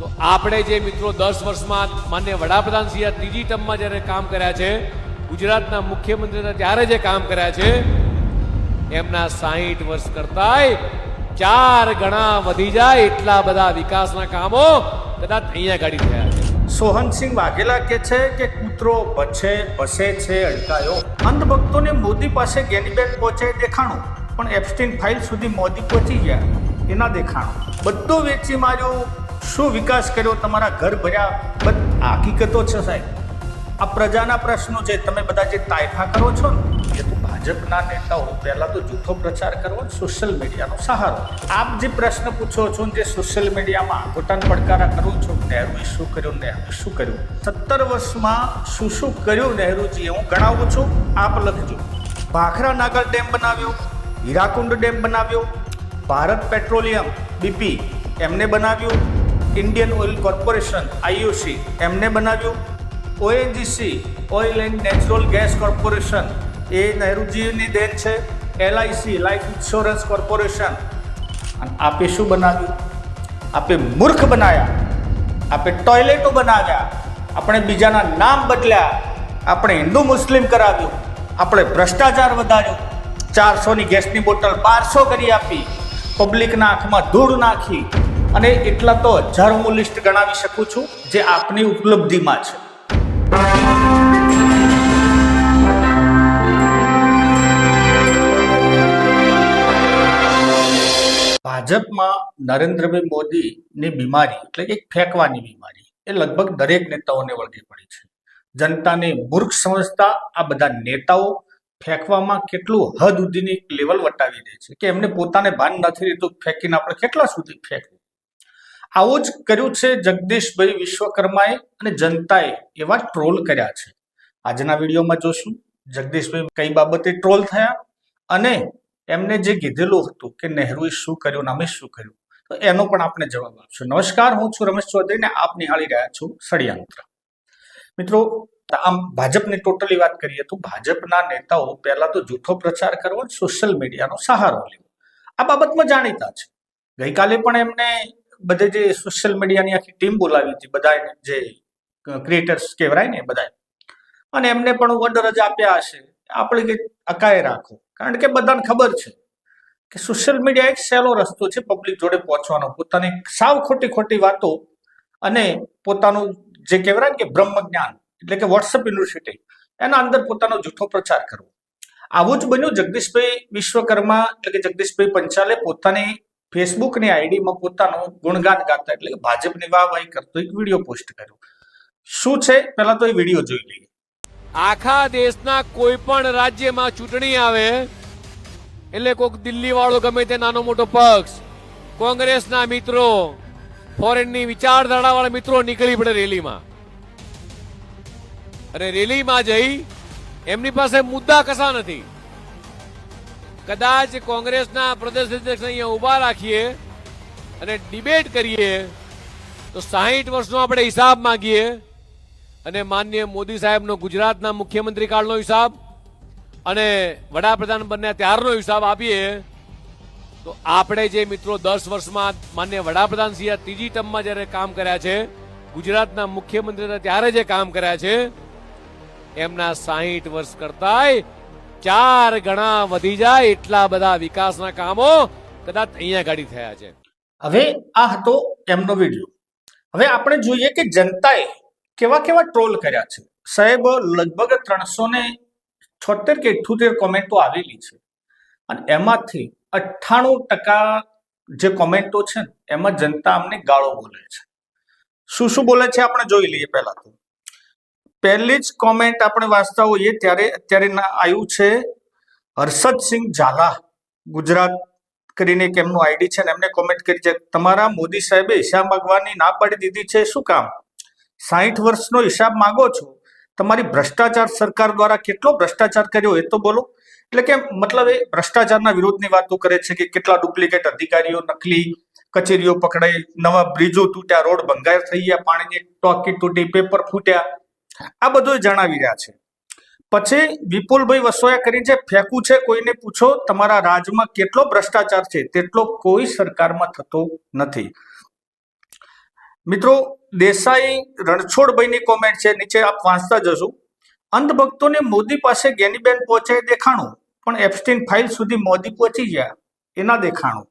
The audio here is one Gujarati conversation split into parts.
તો આપણે જે મિત્રો દસ વર્ષમાં માન્ય વડાપ્રધાન સિંહ ત્રીજી ટર્મમાં જ્યારે કામ કર્યા છે, ગુજરાતના મુખ્યમંત્રી ત્યારે જે કામ કર્યા છે, એમના સાહીઠ વર્ષ કરતાંય ચાર ગણા વધી જાય એટલા બધા વિકાસના કામો કદાચ અહીંયા ગાડી થયા છે. સોહનસિંહ વાઘેલા કે છે કે કૂતરો બચે, બસે છે, અડકાયો? અંધભક્તોને મોદી પાસે ગેનીબેન પહોંચે દેખાણું, પણ એપ્સ્ટીન ફાઇલ સુધી મોદી પહોંચી ગયા, એના દેખાણું. બધું વેચી માર્યું શું વિકાસ કર્યો તમારા ઘર ભર્યા હકીકતો છે સાહેબ. આ પ્રજાના પ્રશ્નો છે. તમે બધા જે તાયફા કરો છો ને, એ ભાજપના નેતાઓ પહેલાં તો જૂઠો પ્રચાર કરવો સોશિયલ મીડિયાનો સહારો. આપ જે પ્રશ્ન પૂછો છો ને, જે સોશિયલ મીડિયામાં ઘોટાન પડકારા કરો છો, નહેરુએ શું કર્યું, નહેરુએ શું કર્યું? સત્તર વર્ષમાં શું શું કર્યું નહેરુજીએ હું ગણાવું છું. આપ લખજો. ભાખરા નાગર ડેમ બનાવ્યો, હીરાકુંડ ડેમ બનાવ્યો, ભારત પેટ્રોલિયમ, બીપી, એમને બનાવ્યું. ઇન્ડિયન ઓઇલ કોર્પોરેશન આઈઓસી એમને બનાવ્યું ONGC oil and natural gas corporation એ નહેરુજીની દેન છે એલઆઈસી લાઈફ ઇન્સ્યોરન્સ કોર્પોરેશન અને આપે શું બનાવ્યું? આપે મૂર્ખ બનાવ્યા આપે ટોયલેટો બનાવ્યા. આપણે બીજાના નામ બદલ્યા. આપણે હિન્દુ મુસ્લિમ કરાવ્યું. આપણે ભ્રષ્ટાચાર વધાર્યો. ચારસોની ગેસની બોટલ બારસો કરી આપી. પબ્લિકના આંખમાં ધૂળ નાખી. અને એટલા તો હજારો હું લિસ્ટ ગણાવી શકું છું જે આપની ઉપલબ્ધિમાં છે. ભાજપમાં નરેન્દ્રભાઈ મોદીની બીમારી એટલે કે ફેંકવાની બીમારી એ લગભગ દરેક નેતાઓને વળગી પડી છે. જનતાને મૂર્ખ સમજતા આ બધા નેતાઓ ફેંકવામાં કેટલું હદ સુધીની લેવલ વટાવી દે છે કે એમને પોતાને ભાન નથી રહેતું ફેંકીને આપણે કેટલા સુધી ફેંકવું? આવું જ કર્યું છે જગદીશભાઈ વિશ્વકર્માએ અને જનતાએ એવા ટ્રોલ કર્યા છે. આજના વિડીયોમાં જોશું જગદીશભાઈ કઈ બાબતે ટ્રોલ થયા અને એમને જે કીધેલું હતું કે નહેરુએ શું કર્યું ને અમે શું કર્યું, તો એનો પણ આપણે જવાબ આપશું. નમસ્કાર, હું છું રમેશ ચૌધરી ને આપ નિહાળી રહ્યા છું ષડયંત્ર. મિત્રો, આમ ભાજપની ટોટલી વાત કરીએ તો ભાજપના નેતાઓ પહેલા તો જૂઠો પ્રચાર કરવો સોશિયલ મીડિયાનો સહારો લેવો, આ બાબતમાં જાણીતા છે. ગઈકાલે પણ એમને બધે જે સોશિયલ મીડિયાની આખી ટીમ બોલાવી હતી બધા જે ક્રિએટર્સ કહેવાય ને બધા અને એમને પણ ઓર્ડર જ આપ્યા હશે. આપણે કે અકાએ રાખો. કારણ કે બધાને ખબર છે કે સોશિયલ મીડિયા એક સહેલો રસ્તો છે પબ્લિક જોડે પહોંચવાનો. પોતાની સાવ ખોટી ખોટી વાતો અને પોતાનું જે કહેવાય કે બ્રહ્મ જ્ઞાન એટલે કે વોટ્સઅપ યુનિવર્સિટી એના અંદર પોતાનો જૂઠો પ્રચાર કરવો. આવું જ બન્યું. જગદીશભાઈ વિશ્વકર્મા, એટલે કે જગદીશભાઈ પંચાલે પોતાની ફેસબુકની આઈડીમાં પોતાનું ગુણગાન ગાતા એટલે કે ભાજપની વાહવાહી કરતો એક વીડિયો પોસ્ટ કર્યો. શું છે? પહેલા તો એ વીડિયો જોઈ લઈએ. આખા દેશના કોઈ પણ રાજ્યમાં ચૂંટણી આવે, એટલે કોઈક દિલ્હી વાળો ગમે તે નાનો મોટો પક્ષ, કોંગ્રેસના મિત્રો, ફોરેનની વિચારધારા વાળા મિત્રો નીકળી પડે રેલીમાં. અને રેલીમાં જઈ એમની પાસે મુદ્દા કશા નથી. કદાચ કોંગ્રેસના પ્રદેશ અધ્યક્ષ અહીંયા ઊભા રાખીએ અને ડિબેટ કરીએ, તો સાહીઠ વર્ષનો આપણે હિસાબ માગીએ. અને માન્ય મોદી સાહેબનો ગુજરાતના મુખ્યમંત્રી કાળનો હિસાબ અને વડાપ્રધાન બન્યા ત્યારનો હિસાબ આપીએ, તો આપણે જે મિત્રો દસ વર્ષમાં માન્ય વડાપ્રધાન સિંહ ત્રીજી ટર્મમાં જ્યારે કામ કર્યા છે, ગુજરાતના મુખ્યમંત્રી ત્યારે જે કામ કર્યા છે, એમના સાહીઠ વર્ષ કરતાંય ચાર ગણા વધી જાય એટલા બધા વિકાસના કામો કદાચ અહીંયા ગાડી થયા છે. હવે આ હતો એમનો વીડિયો. હવે આપણે જોઈએ કે જનતાએ કેવા કેવા ટ્રોલ કર્યા છે. સાહેબ, લગભગ ત્રણસો ને છોતેર કે અઠ્યોતેર કોમેન્ટો આવેલી છે. અને એમાંથી અઠ્ઠાણું ટકા જે કોમેન્ટો છે એમાં જનતા અમને ગાળો બોલે છે. શું શું બોલે છે આપણે જોઈ લઈએ પહેલા તો. પહેલી જ કોમેન્ટ આપણે વાંચતા હોઈએ ત્યારે અત્યારે આવ્યું છે, હર્ષદસિંહ ઝાલા. ગુજરાત કરીને એક એમનું આઈડી છે ને એમને કોમેન્ટ કરી છે, તમારા મોદી સાહેબે હિસાબ માગવાની ના પાડી દીધી છે, શું કામ? સાહીઠ વર્ષનો હિસાબ માગો છો? તમારી ભ્રષ્ટાચાર સરકાર દ્વારા કેટલો ભ્રષ્ટાચાર કર્યો, એ તો બોલો. એટલે કે મતલબ એ ભ્રષ્ટાચારના વિરોધની વાતો કરે છે કે કેટલા ડુપ્લિકેટ અધિકારીઓ નકલી કચેરીઓ પકડાઈ, નવા બ્રિજો તૂટ્યા, રોડ ભંગાર થઈ ગયા, પાણીની ટોકી તૂટી પેપર ફૂટ્યા. આ બધું જણાવી રહ્યા છે. પછી વિપુલભાઈ વસોયા કરી છે ફેંકું છે કોઈને પૂછો, તમારા રાજમાં કેટલો ભ્રષ્ટાચાર છે? તેટલો કોઈ સરકારમાં થતો નથી. મિત્રો, દેસાઈ રણછોડભાઈની કોમેન્ટ છે, નીચે આપ વાંચતા જશો. અંધભક્તોને મોદી પાસે ગેનીબેન પહોંચે દેખાણું, પણ એપ્સ્ટીન ફાઇલ સુધી મોદી પહોંચી ગયા, એના દેખાણું.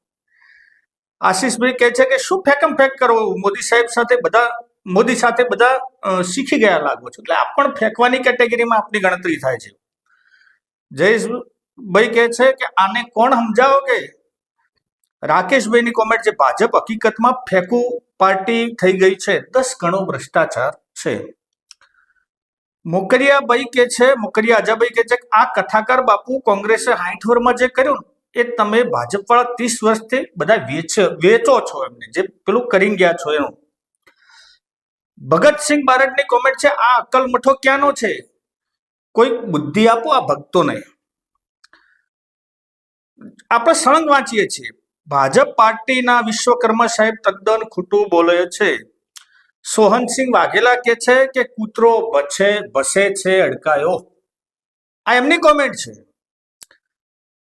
આશીષભાઈ કહે છે કે શું ફેંકમ ફેંક કરો? મોદી સાહેબ સાથે બધા મોદી સાથે બધા શીખી ગયા લાગો છો. એટલે આ પણ ફેંકવાની કેટેગરીમાં આપણી ગણતરી થાય છે. જયેશભાઈ કહે છે કે આને કોણ સમજાવો કે? રાકેશભાઈની કોમેન્ટ છે, ભાજપ હકીકતમાં ફેંકુ પાર્ટી થઈ ગઈ છે. દસ ગણો ભ્રષ્ટાચાર છે. મોકરિયાભાઈ કે છે, મોકરિયા અજાભાઈ કે છે આ કથાકાર બાપુ કોંગ્રેસે હાઈઠ વર્ષમાં જે કર્યું એ તમે ભાજપ વાળા ત્રીસ વર્ષથી બધા વેચ, વેચો છો એમને. જે પેલું કરી ગયા છો એનું. ભગતસિંહ બારડની કોમેન્ટ છે, આ અકલ મઠો ક્યાંનો છે? કોઈ બુદ્ધિ આપો, આ ભક્તોને આપણે સળંગ વાંચીએ છીએ. ભાજપ પાર્ટીના વિશ્વકર્મા સાહેબ તદ્દન ખોટું બોલે છે. સોહનસિંહ વાઘેલા કે છે કે કૂતરો બચે બસે છે, અડકાયો? આ એમની કોમેન્ટ છે.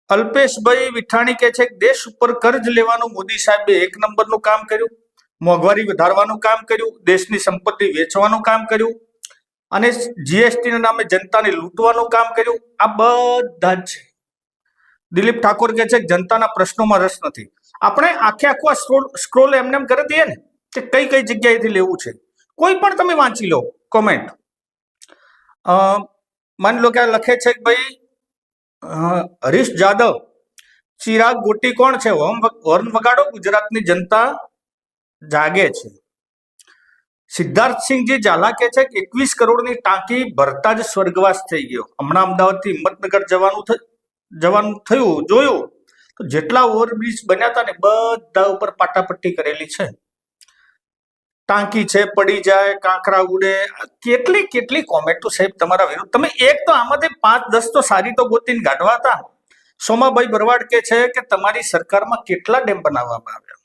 અલ્પેશભાઈ વિઠાણી કે છે દેશ ઉપર કર્જ લેવાનું મોદી સાહેબે એક નંબરનું કામ કર્યું? મોંઘવારી વધારવાનું કામ કર્યું, દેશની સંપત્તિ વેચવાનું કામ કર્યું, અને જીએસટીના નામે જનતાને લૂંટવાનું કામ કર્યું. આ બધા જ છે. દિલીપ ઠાકોર કહે છે જનતાના પ્રશ્નોમાં રસ નથી. આપણે આખે આખો સ્ક્રોલ એમને એમ કરી દઈએ ને, કે કઈ કઈ જગ્યાએથી લેવું છે. કોઈ પણ તમે વાંચી લો કોમેન્ટ માની લો કે આ લખે છે કે ભાઈ હરીશ જાદવ, ચિરાગ ગોટી કોણ છે? હોર્ન વગાડો ગુજરાતની જનતા જાગે છે. સિદ્ધાર્થસિંહજી ઝાલા કે છે કે એકવીસ કરોડની ટાંકી ભરતા જ સ્વર્ગવાસ થઈ ગયો. હમણાં અમદાવાદથી હિંમતનગર જવાનું જવાનું થયું, જોયું. તો જેટલા ઓવરબ્રિજ બન્યા હતા ને બધા ઉપર પાટાપટ્ટી કરેલી છે. ટાંકી છે, પડી જાય, કાંકરા ઉડે. કેટલી કેટલી કોમેન્ટો સાહેબ તમારા વિરુદ્ધ. તમે એક તો આમાંથી પાંચ, દસ તો સારી તો ગોતીને ગાઢવા હતા. સોમાભાઈ બરવાડ કે છે કે તમારી સરકારમાં કેટલા ડેમ બનાવવામાં આવ્યા?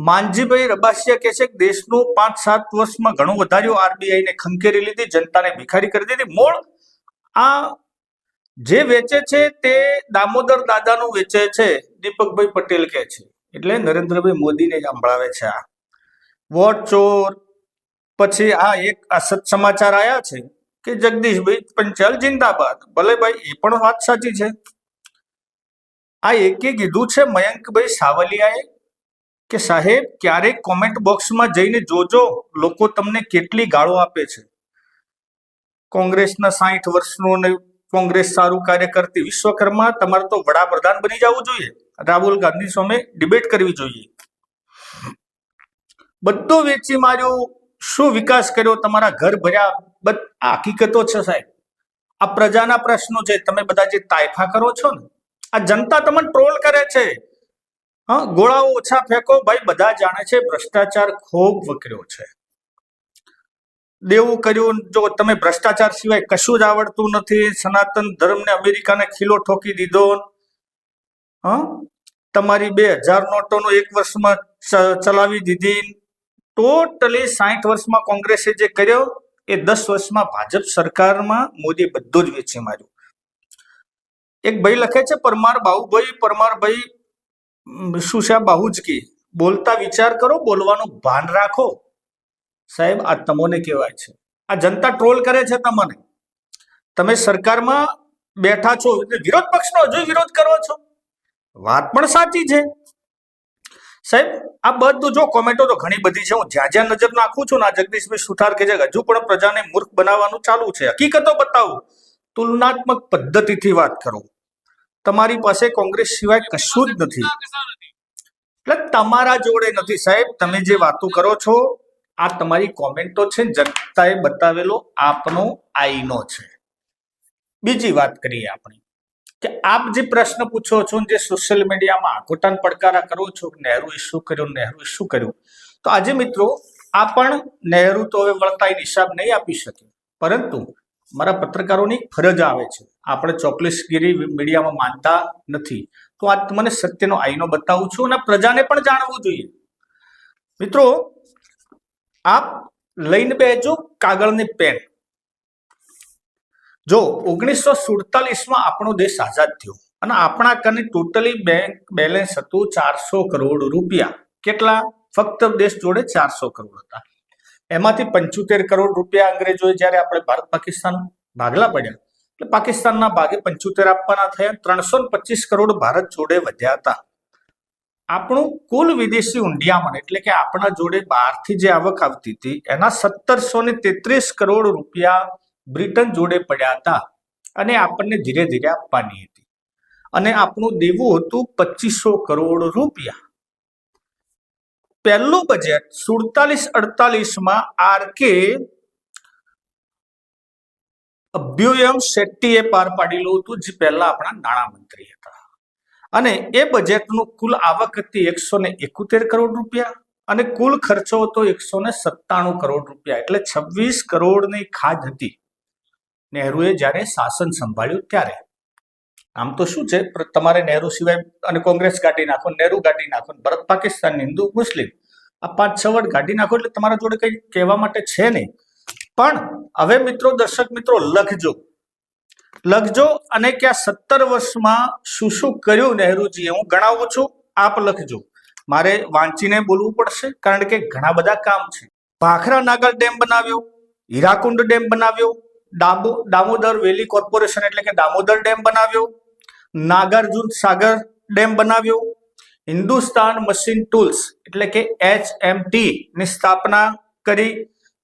માનજીભાઈ રબાસિયા કે છે કે દેશનું પાંચ સાત વર્ષમાં ઘણું વધાર્યું. આરબીઆઈ ને ખંખેરી લીધી, જનતાને ભિખારી કરી દીધી. મૂળ આ જે વેચે છે તે દામોદર દાદાનું વેચે છે, દીપકભાઈ પટેલ કે છે. એટલે નરેન્દ્રભાઈ મોદીને જ સંભળાવે છે આ. વોટ ચોર. પછી આ એક આ સમાચાર આવ્યા છે કે જગદીશભાઈ પંચાલ જિંદાબાદ. ભલે ભાઈ એ પણ વાત સાચી છે. આ એકે કીધું છે મયંકભાઈ સાવલિયાએ કે સાહેબ, ક્યારેક કોમેન્ટ બોક્સમાં જઈને જોજો, લોકો તમને કેટલી ગાળો આપે છે. કોંગ્રેસના સાઠ વર્ષનું ને કોંગ્રેસ સારું કાર્ય કરતી વિશ્વકર્મા તમારે તો વડાપ્રધાન બની જવું જોઈએ. રાહુલ ગાંધી સામે ડિબેટ કરવી જોઈએ. બધો વેચી માર્યો, શું વિકાસ કર્યો, તમારા ઘર ભર્યા, બધ, હકીકતો છે સાહેબ. આ પ્રજાના પ્રશ્નો છે, તમે બધા જે તાયફા કરો છો ને, આ જનતા તમને ટ્રોલ કરે છે. હા, ગોળાઓ ઓછા ફેંકો. ભાઈ, બધા જાણે છે ભ્રષ્ટાચાર ખૂબ વકર્યો છે. દેવું કર્યું, જો તમે ભ્રષ્ટાચાર સિવાય કશું જ આવડતું નથી, સનાતન ધર્મને અમેરિકાને ખીલો ઠોકી દીધો. હા, તમારી બે હજાર નોટોનો એક વર્ષમાં ચલાવી દીધી. ટોટલી સાઠ વર્ષમાં કોંગ્રેસે જે કર્યો, એ દસ વર્ષમાં ભાજપ સરકારમાં મોદી બધું જ વેચી માર્યું. એક ભાઈ લખે છે, પરમાર બાહુભાઈ પરમારભાઈ ઉમ, શું છે આ બાહુજકી? બોલતા વિચાર કરો બોલવાનું ભાન રાખો. સાહેબ આ તમોને કહેવાય છે. આ જનતા ટ્રોલ કરે છે તમને. તમે સરકારમાં બેઠા છો વિરોધ પક્ષનો હજુ વિરોધ કરો છો. વાત પણ સાચી છે. સાહેબ આ બધું જો કોમેન્ટો તો ઘણી બધી છે. હું જ્યાં જ્યાં નજર નાખું છું ને આ જગદીશભાઈ સુથાર કે છે હજુ પણ પ્રજાને મૂર્ખ બનાવવાનું ચાલુ છે. હકીકતો બતાવું. તુલનાત્મક પદ્ધતિથી વાત કરો. તમારી પાસે કોંગ્રેસ સિવાય કશું જ નથી. એટલે તમારા જોડે નથી. સાહેબ, તમે જે વાતો કરો છો, આ તમારી કોમેન્ટો છે જનતાએ બતાવેલો આપનો આઈનો છે. બીજી વાત કરીએ આપણે, કે આપ જે પ્રશ્ન પૂછો છો જે સોશિયલ મીડિયામાં આખોટાન પડકારા કરો છો કે નહેરુએ શું કર્યું નહેરુએ શું કર્યું, તો આજે મિત્રો, આ પણ નહેરુ તો હવે વળતા હિસાબ નહીં આપી શકે. પરંતુ મારા પત્રકારોની ફરજ આવે છે. આપણે ચોકલેસગીરી મીડિયામાં માનતા નથી. તો આ તમને સત્યનો આઈનો બતાવું છું અને પ્રજાને પણ જાણવું જોઈએ. મિત્રો, આપ લઈને બેજો કાગળની પેન. જો ઓગણીસો સુડતાલીસમાં આપણો દેશ આઝાદ થયો અને આપણા કને ટોટલી બેંક બેલેન્સ હતું ચારસો કરોડ રૂપિયા. કેટલા? ફક્ત દેશ જોડે ચારસો કરોડ હતા. એમાંથી પંચોતેર કરોડ રૂપિયા અંગ્રેજોએ જ્યારે આપણે ભારત પાકિસ્તાન ભાગલા પડ્યા, એટલે પાકિસ્તાનના ભાગે પંચોતેર આપવાના થયા, ત્રણસો પચીસ કરોડ ભારત જોડે વધ્યા હતા. આપણું કુલ વિદેશી ઊંડિયામણ એટલે કે આપણા જોડે બહારથી જે આવક આવતી હતી, એના સત્તરસો ને તેત્રીસ કરોડ રૂપિયા બ્રિટન જોડે પડ્યા હતા અને આપણને ધીરે ધીરે આપવાની હતી. અને આપણું દેવું હતું પચીસો કરોડ રૂપિયા. પહેલું બજેટ સુડતાલીસ અડતાલીસમાં આર કે અભ્યુયમ શેટ્ટીએ પાર પાડેલું હતું, જે પહેલા આપણા નાણામંત્રી હતા. અને એ બજેટનું કુલ આવક હતી એકસો ને એકોતેર કરોડ રૂપિયા અને કુલ ખર્ચો હતો એકસો ને સત્તાણું કરોડ રૂપિયા. એટલે છવ્વીસ કરોડની ખાધ હતી. નહેરુએ જ્યારે શાસન સંભાળ્યું ત્યારે. આમ તો શું છે? તમારે નહેરુ સિવાય અને કોંગ્રેસ કાઢી નાખો, નહેરુ કાઢી નાખો, ભારત, પાકિસ્તાન, હિન્દુ, મુસ્લિમ, આ પાંચ, છ વર્ડ કાઢી નાખો એટલે તમારા જોડે કંઈ કહેવા માટે છે નહીં. પણ હવે મિત્રો, દર્શક મિત્રો, લખજો. લખજો અને કે આ સત્તર વર્ષમાં શું શું કર્યું નહેરુજીએ? હું ગણાવું છું, આપ લખજો. મારે વાંચીને બોલવું પડશે, કારણ કે ઘણા બધા કામ છે. ભાખરા નાગર ડેમ બનાવ્યો, હીરાકુંડ ડેમ બનાવ્યો ડાબો દામોદર વેલી કોર્પોરેશન એટલે કે દામોદર ડેમ બનાવ્યો, નાગાર્જુન સાગર ડેમ બનાવ્યો, હિન્દુસ્તાન મશીન ટૂલ્સ એટલે કે એચની સ્થાપના કરી,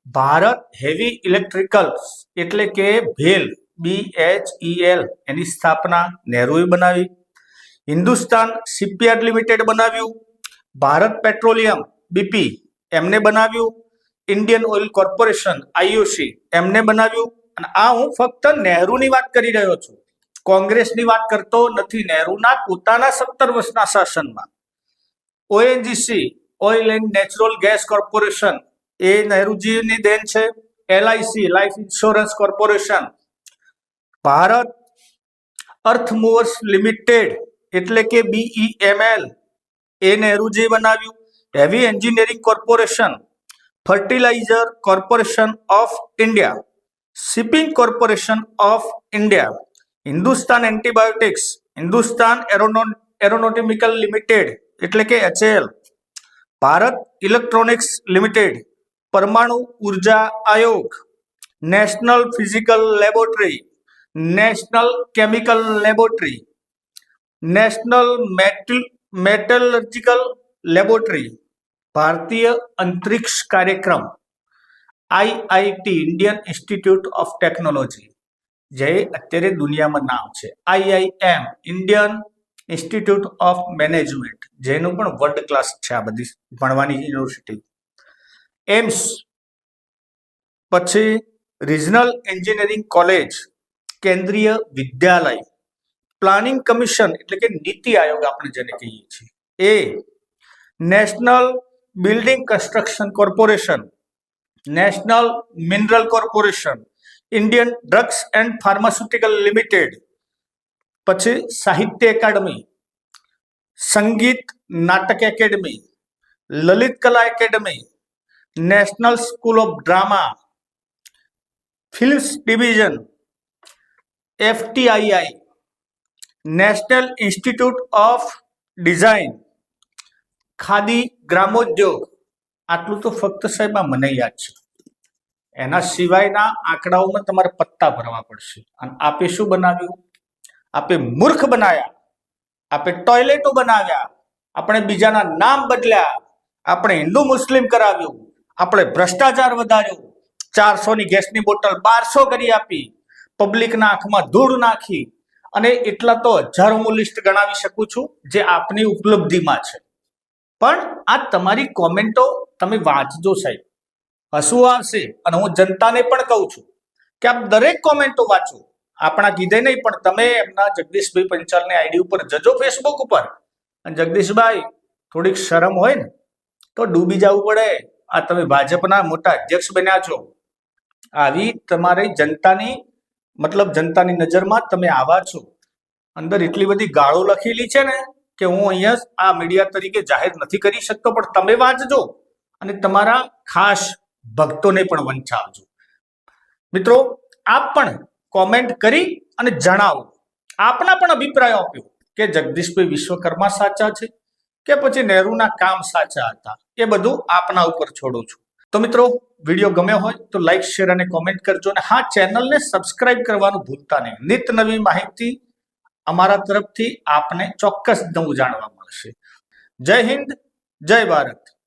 ભારત હેવી ઇલેક્ટ્રિકલ્સ એટલે કે ભેલ બી એચ એલ એની સ્થાપના નહેરુએ બનાવી, હિન્દુસ્તાન શિપયાર્ડ લિમિટેડ બનાવ્યું, ભારત પેટ્રોલિયમ બીપી એમને બનાવ્યું, ઇન્ડિયન ઓઇલ કોર્પોરેશન આઈઓસી એમને બનાવ્યું અને આ હું ફક્ત નહેરુની વાત કરી રહ્યો છું. કોંગ્રેસની વાત કરતો નથી. નહેરુના પોતાના સત્તર વર્ષના શાસનમાં. ONGC, oil and natural gas corporation, એ નહેરુજીની દેન છે. LIC, life insurance corporation. Bharat earth movers limited એટલે કે બીઈએમએલ એ નહેરુજી બનાવ્યું. Heavy engineering corporation, fertilizer corporation of India. Shipping corporation of India Hindustan antibiotics Hindustan એરોનો aeronautical limited એટલે કે એચએલ ભારત ઇલેક્ટ્રોનિક્સ લિમિટેડ પરમાણુ ઊર્જા આયોગ national physical laboratory national chemical laboratory national metal metallurgical laboratory ભારતીય અંતરિક્ષ કાર્યક્રમ IIT Indian institute of technology. જે અત્યારે દુનિયામાં નામ છે. IIM Indian institute of management. જેનું પણ વર્લ્ડ ક્લાસ છે આ બધી ભણવાની યુનિવર્સિટી. એમ્સ પછી regional engineering college, Kendriya Vidyalaya. Planning commission એટલે કે નીતિ આયોગ આપણે જેને કહીએ છીએ. એ national building construction corporation. National mineral corporation Indian drugs and pharmaceutical limited પછી Sahitya academy Sangeet Natak academy Lalit Kala academy national school of drama films division FTII national institute of design Khadi Gramodyog આટલું તો ફક્ત સાહેબ આ મને યાદ છે. એના સિવાયના આંકડાઓમાં તમારે પત્તા ભરવા પડશે. અને આપે શું બનાવ્યું? આપે મૂર્ખ બનાવ્યા આપે ટોયલેટો બનાવ્યા. આપણે બીજાના નામ બદલ્યા. આપણે હિન્દુ મુસ્લિમ કરાવ્યું. આપણે ભ્રષ્ટાચાર વધાર્યો. ચારસોની ગેસની બોટલ બારસો કરી આપી. પબ્લિકના આંખમાં ધૂળ નાખી. અને એટલા તો હજારો હું લિસ્ટ ગણાવી શકું છું, જે આપની ઉપલબ્ધિમાં છે. પણ આ તમારી કોમેન્ટો તમે વાંચજો સાહેબ. હસવું આવશે અને હું જનતાને પણ કહું છું કે આપ દરેક કોમેન્ટો વાંચો. આપણા કીધે નહીં, પણ તમે એમના જગદીશભાઈ પંચાલની આઈડી ઉપર જજો ફેસબુક ઉપર. અને જગદીશભાઈ, થોડીક શરમ હોય ને, તો ડૂબી જવું પડે. આ તમે ભાજપના મોટા અધ્યક્ષ બન્યા છો. આવી તમારી જનતાની, મતલબ જનતાની નજરમાં તમે આવા છો. અંદર એટલી બધી ગાળો લખેલી છે ને કે હું અહીંયા આ મીડિયા તરીકે જાહેર નથી કરી શકતો, પણ તમે વાંચજો. અને તમારા ખાસ ભક્તોને પણ વંચાવજો. મિત્રો, આપ પણ કોમેન્ટ કરી અને જણાવો. આપના પણ અભિપ્રાયો આપ્યો કે જગદીશભાઈ વિશ્વકર્મા સાચા છે કે પછી નહેરુના કામ સાચા હતા? એ બધું આપના ઉપર છોડું છું. તો મિત્રો, વીડિયો ગમ્યો હોય તો લાઈક શેર અને કોમેન્ટ કરજો અને હા, ચેનલને સબસ્ક્રાઇબ કરવાનું ભૂલતા નહીં. નિત નવી માહિતી અમારા તરફથી આપને ચોક્કસ નવું જાણવા મળશે. જય હિન્દ, જય ભારત.